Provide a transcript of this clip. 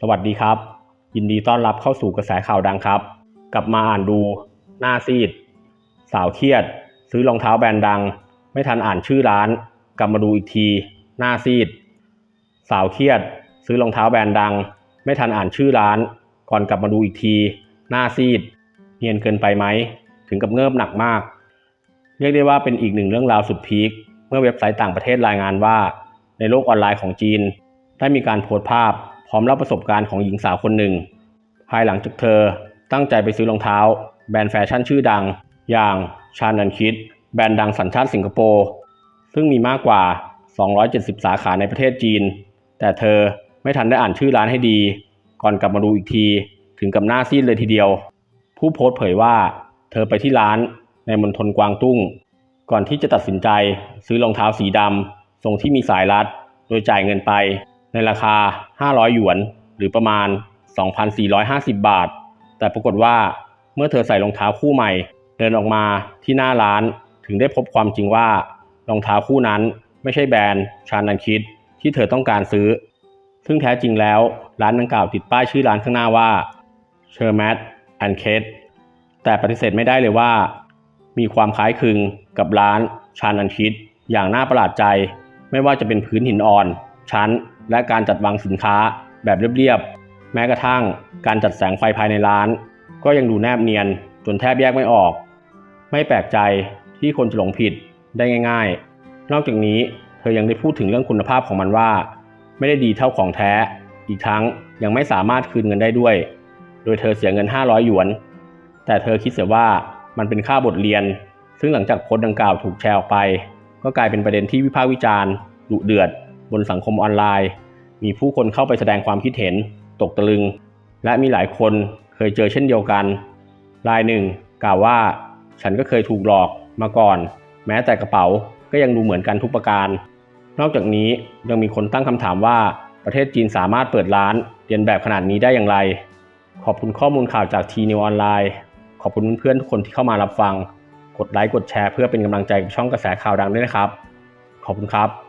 สวัสดีครับ ยินดีต้อนรับเข้าสู่กระแสข่าวดังครับ กลับมาอ่านดู หน้าซีด สาวเครียด ซื้อรองเท้าแบรนด์ดัง ไม่ทันอ่านชื่อร้าน กลับมาดูอีกที หน้าซีด สาวเครียด ซื้อรองเท้าแบรนด์ดัง ไม่ทันอ่านชื่อร้าน ก่อนกลับมาดูอีกที หน้าซีด เนียนเกินไปไหม ถึงกับเงิบหนักมาก เรียกได้ว่าเป็นอีกหนึ่งเรื่องราวสุดพีคเมื่อเว็บไซต์ต่างประเทศรายงานว่า ในโลกออนไลน์ของจีน ได้มีการโพสต์ภาพพ ร้อมเล่าประสบการณ์ของหญิงสาวคนหนึ่ง ภายหลังจากเธอตั้งใจไปซื้อรองเท้า แบรนด์แฟชั่นชื่อดัง อย่างชานันคิด แบรนด์ดังสัญชาติสิงคโปร์ซึ่งมีมากกว่า 270 สาขาในประเทศจีน แต่เธอไม่ทันได้อ่านชื่อร้านให้ดี ก่อนกลับมาดูอีกทีถึงกับหน้าซีดเลยทีเดียว ผู้โพสต์เผยว่า เธอไปที่ร้านในมณฑลกวางตุ้ง ก่อนที่จะตัดสินใจซื้อรองเท้าสีดำทรงที่มีสายรัด โดยจ่ายเงินไป ในราคา 500 หยวน หรือประมาณ 2,450 บาท แต่ปรากฏว่าเมื่อเธอใส่รองเท้าคู่ใหม่ เดินออกมาที่หน้าร้านถึงได้พบความจริงว่ารองเท้าคู่นั้นไม่ใช่แบรนด์ชานันคิดที่เธอต้องการซื้อ ซึ่งแท้จริงแล้วร้านดังกล่าวติดป้ายชื่อร้านข้างหน้าว่า s h e r m a t and k a t แต่ปฏิเสธไม่ได้เลยว่า มีความคล้ายคลึงกับร้านชานันคิดอย่างน่าประหลาดใจ ไม่ว่าจะเป็นพื้นหินอ่อน ชั้น และการจัดวางสินค้าแบบเรียบๆ แม้กระทั่งการจัดแสงไฟภายในร้าน ก็ยังดูแนบเนียนจนแทบแยกไม่ออก ไม่แปลกใจที่คนจะหลงผิดได้ง่าย ๆ นอกจากนี้เธอยังได้พูดถึงเรื่องคุณภาพของมันว่า ไม่ได้ดีเท่าของแท้ อีกทั้งยังไม่สามารถคืนเงินได้ด้วย โดยเธอเสียเงิน 500 หยวน แต่เธอคิดเสียว่ามันเป็นค่าบทเรียน ซึ่งหลังจากโพสต์ดังกล่าวถูกแชร์ออกไป ก็กลายเป็นประเด็นที่วิพากษ์วิจารณ์ดุเดือด บนสังคมออนไลน์ มีผู้คนเข้าไปแสดงความคิดเห็น ตกตะลึง และมีหลายคนเคยเจอเช่นเดียวกันรายหนึ่ง กล่าวว่า ฉันก็เคยถูกหลอกมาก่อน แม้แต่กระเป๋าก็ยังดูเหมือนกันทุกประการ นอกจากนี้ยังมีคนตั้งคำถามว่าประเทศจีนสามารถเปิดร้านเรียนแบบขนาดนี้ได้อย่างไร ขอบคุณข้อมูลข่าวจากทีนิวออนไลน์ ขอบคุณเพื่อนๆทุกคนที่เข้ามารับฟัง กดไลค์กดแชร์เพื่อเป็นกำลังใจกับช่องกระแสข่าวดังด้วยนะครับ ขอบคุณครับ